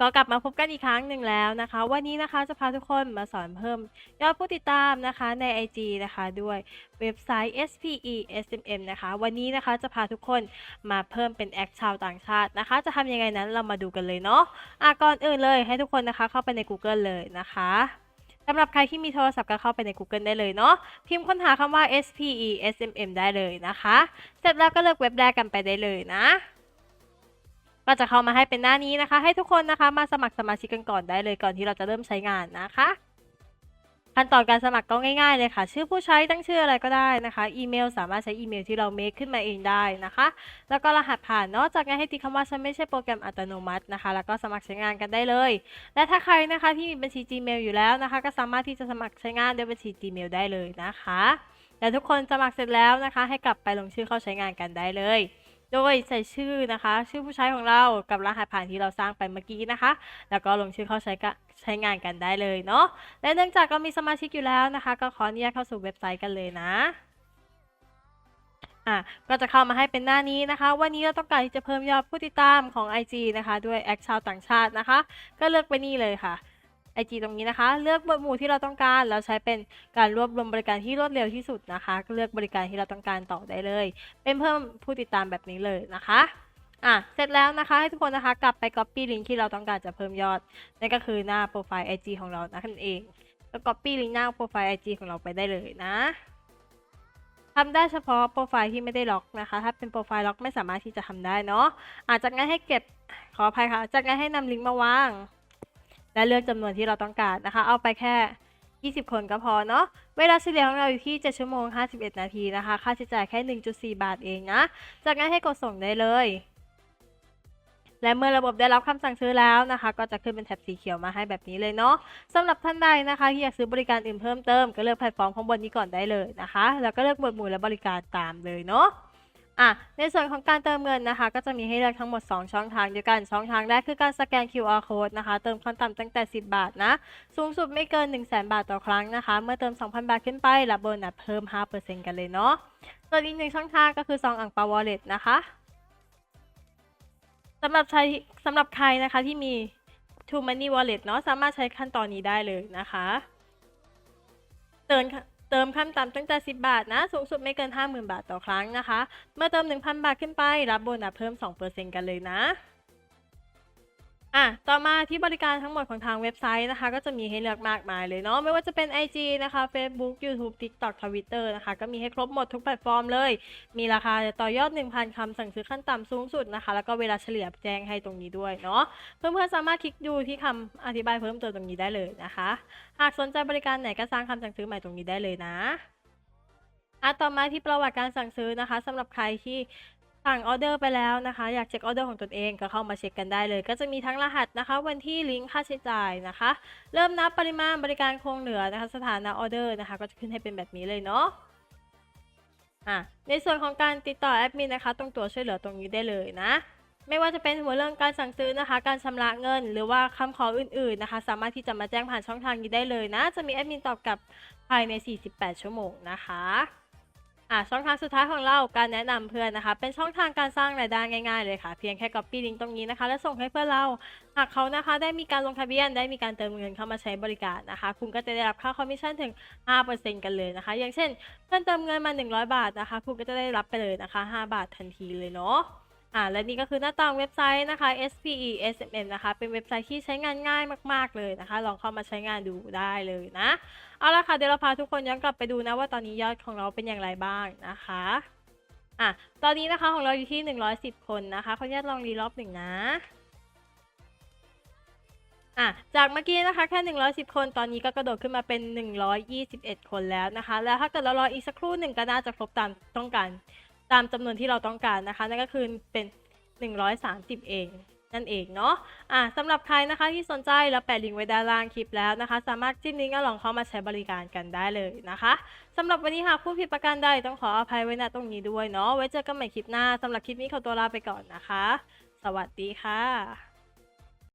ก็กลับมาพบกันอีกครั้งหนึ่งแล้วนะคะ วันนี้นะคะจะพาทุกคนมาสอนเพิ่ม ยอดผู้ติดตามนะคะใน IG นะคะด้วยเว็บไซต์ SPE SMM นะคะ วันนี้นะคะจะพาทุกคนมาเพิ่มเป็นแอคชาวต่างชาตินะคะ จะทำยังไงนั้นเรามาดูกันเลยเนาะอะก่อนอื่นเลยให้ทุกคนนะคะเข้าไปใน Google เลยนะคะ สำหรับใครที่มีโทรศัพท์ก็เข้าไปใน Google ได้เลยเนาะพิมพ์ค้นหาคำว่า SPE SMM ได้เลยนะคะ เสร็จแล้วก็เลือกเว็บแรกกันไปได้เลยนะ ก็จะเข้ามาให้เป็นหน้านี้นะคะ ให้ทุกคนนะคะมาสมัครสมาชิกกันก่อนได้เลยก่อนที่เราจะเริ่มใช้งานนะคะ ขั้นตอนการสมัครก็ง่ายๆเลยค่ะ ชื่อผู้ใช้ตั้งชื่ออะไรก็ได้นะคะ อีเมลสามารถใช้อีเมลที่เราเมคขึ้นมาเองได้นะคะ แล้วก็รหัสผ่านนาะจากนั้นให้ติ๊กคำว่าฉันไม่ใช่โปรแกรมอัตโนมัตินะคะ แล้วก็สมัครใช้งานกันได้เลย และถ้าใครนะคะที่มีบัญชี Gmail อยู่แล้วนะคะ ก็สามารถที่จะสมัครใช้งานด้วยบัญชี Gmail ได้เลยนะคะ และทุกคนสมัครเสร็จแล้วนะคะ ให้กลับไปลงชื่อเข้าใช้งานกันได้เลย โดยใส่ชื่อนะคะ ชื่อผู้ใช้ของเรากับรหัสผ่านที่เราสร้างไปเมื่อกี้นะคะ แล้วก็ลงชื่อเข้าใช้ใช้งานกันได้เลยเนาะและเนื่องจากเรามีสมาชิกอยู่แล้วนะคะ ก็ขออนุญาตเข้าสู่เว็บไซต์กันเลยนะอะก็จะเข้ามาให้เป็นหน้านี้นะคะ วันนี้เราต้องการที่จะเพิ่มยอดผู้ติดตามของ IG นะคะ ด้วยแอคชาวต่างชาตินะคะ ก็เลือกไปนี่เลยค่ะ IG ตรงนี้นะคะ เลือกหมวดหมู่ที่เราต้องการ แล้วใช้เป็นการรวบรวมบริการที่รวดเร็วที่สุดนะคะเลือกบริการที่เราต้องการต่อได้เลย เป็นเพิ่มผู้ติดตามแบบนี้เลยนะคะอะเสร็จแล้วนะคะให้ทุกคนนะคะกลับไป copy link ที่เราต้องการจะเพิ่มยอดนั่นก็คือหน้าโปรไฟล์ IG ของเรานั่นเองก็ copy link หน้าโปรไฟล์ IG ของเราไปได้เลยนะทำได้เฉพาะโปรไฟล์ที่ไม่ได้ล็อกนะคะ ถ้าเป็นโปรไฟล์ล็อกไม่สามารถที่จะทำได้เนาะอาจากนั้นให้เก็บขออภัยค่ะจากนั้นให้นำลิงก์มาวาง และเลือกจำนวนที่เราต้องการนะคะ เอาไปแค่ 20 คนก็พอเนาะ เวลาเฉลี่ยของเราอยู่ที่ 7 ชั่วโมง 51 นาทีนะคะ ค่าใช้จ่ายแค่ 1.4 บาทเองนะ จากนั้นให้กดส่งได้เลย และเมื่อระบบได้รับคำสั่งซื้อแล้วนะคะ ก็จะขึ้นเป็นแท็บสีเขียวมาให้แบบนี้เลยเนาะสำหรับท่านใดนะคะที่อยากซื้อบริการอื่นเพิ่มเติมก็เลือกแพลตฟอร์มข้างบนนี้ก่อนได้เลยนะคะ แล้วก็เลือกหมวดหมู่และบริการตามเลยเนาะ อะในส่วนของการเติมเงินนะคะ ก็จะมีให้เลือกทั้งหมด 2 ช่องทางด้วยกัน ช่องทางแรกคือการสแกน QR code นะคะ เติมขั้นต่ำตั้งแต่ 10 บาทนะ สูงสุดไม่เกิน 1 0 0 0 0แบาทต่อครั้งนะคะ เมื่อเติม 2,000 บาทขึ้นไปรับโบนัสเพิ่ม 5%กันเลยเนาะส่วนอีกหนึ่งช่องทางก็คือซองอ่างปาวอลเล็ตนะคะสำหรับใช้สำหรับใครนะคะที่มี True Money Wallet เนาะสามารถใช้ขั้นตอนนี้ได้เลยนะคะเติม เติมขั้นต่ำตั้งแต่ 10 บาทนะ สูงสุดไม่เกิน 50,000 บาทต่อครั้งนะคะ เมื่อเติม 1,000 บาทขึ้นไป รับโบนัสเพิ่ม 2%กันเลยนะ อะ ต่อมาที่บริการทั้งหมดของทางเว็บไซต์นะคะ ก็จะมีให้เลือกมากมายเลยเนาะ ไม่ว่าจะเป็น IG นะคะ Facebook YouTube TikTok Twitter นะคะ ก็มีให้ครบหมดทุกแพลตฟอร์มเลย มีราคาต่อยอด 1,000คำสั่งซื้อขั้นต่ำสูงสุดนะคะ แล้วก็เวลาเฉลี่ยแจ้งให้ตรงนี้ด้วยเนาะ เพื่อนๆสามารถคลิกดูที่คำอธิบายเพิ่มเติมตรงนี้ได้เลยนะคะ หากสนใจบริการไหนก็สร้างคำสั่งซื้อใหม่ตรงนี้ได้เลยนะอะต่อมาที่ประวัติการสั่งซื้อนะคะสำหรับใครที่ สั่งออเดอร์ไปแล้วนะคะ อยากเช็คออเดอร์ของตนเองก็เข้ามาเช็คกันได้เลย ก็จะมีทั้งรหัสนะคะ วันที่ลิงก์ค่าใช้จ่ายนะคะ เริ่มนับปริมาณบริการคงเหลือนะคะ สถานะออเดอร์นะคะ ก็จะขึ้นให้เป็นแบบนี้เลยเนาะอะในส่วนของการติดต่อแอดมินนะคะ ตรงตัวช่วยเหลือตรงนี้ได้เลยนะ ไม่ว่าจะเป็นหัวเรื่องการสั่งซื้อนะคะ การชำระเงิน หรือว่าคำขออื่นๆนะคะ สามารถที่จะมาแจ้งผ่านช่องทางนี้ได้เลยนะ จะมีแอดมินตอบกลับภายใน 48 ชั่วโมงนะคะ อะช่องทางสุดท้ายของเราการแนะนำเพื่อนนะคะ เป็นช่องทางการสร้างรายได้ง่าย ๆ เลยค่ะ เพียงแค่ copy link ตรงนี้นะคะ แล้วส่งให้เพื่อนเราหากเขานะคะ ได้มีการลงทะเบียนได้มีการเติมเงินเข้ามาใช้บริการนะคะ คุณก็จะได้รับค่าคอมมิชชั่นถึง 5%กันเลยนะคะ อย่างเช่น เพื่อนเติมเงินมา 100 บาทนะคะ คุณก็จะได้รับไปเลยนะคะ 5 บาททันทีเลยเนาะ อ่าและนี่ก็คือหน้าต่างเว็บไซต์นะคะ SPE SMM นะคะ เป็นเว็บไซต์ที่ใช้งานง่ายมาก ๆ เลยนะคะ ลองเข้ามาใช้งานดูได้เลยนะ เอาละค่ะ เดี๋ยวเราพาทุกคนย้อนกลับไปดูนะว่าตอนนี้ยอดของเราเป็นอย่างไรบ้างนะคะอะตอนนี้นะคะของเราอยู่ที่ 110 คนนะคะขออนุญาตลองรีรอบหนึ่งนะอะจากเมื่อกี้นะคะแค่ 110 คนตอนนี้ก็กระโดดขึ้นมาเป็น 121 คนแล้วนะคะ แล้วถ้าเกิดเรารออีกสักครู่หนึ่งก็น่าจะครบตามต้องการ ตามจำนวนที่เราต้องการนะคะ นั่นก็คือเป็น 130 เองนั่นเองเนาะอะสำหรับใครนะคะที่สนใจเราแปะลิงก์ไว้ด้านล่างคลิปแล้วนะคะ สามารถจิ้มลิงก์แล้วลองเข้ามาใช้บริการกันได้เลยนะคะสำหรับวันนี้หากผู้ผิดประการใดต้องขออภัยไว้ณตรงนี้ด้วยเนาะไว้เจอกันใหม่คลิปหน้าสำหรับคลิปนี้ขอตัวลาไปก่อนนะคะ สวัสดีค่ะ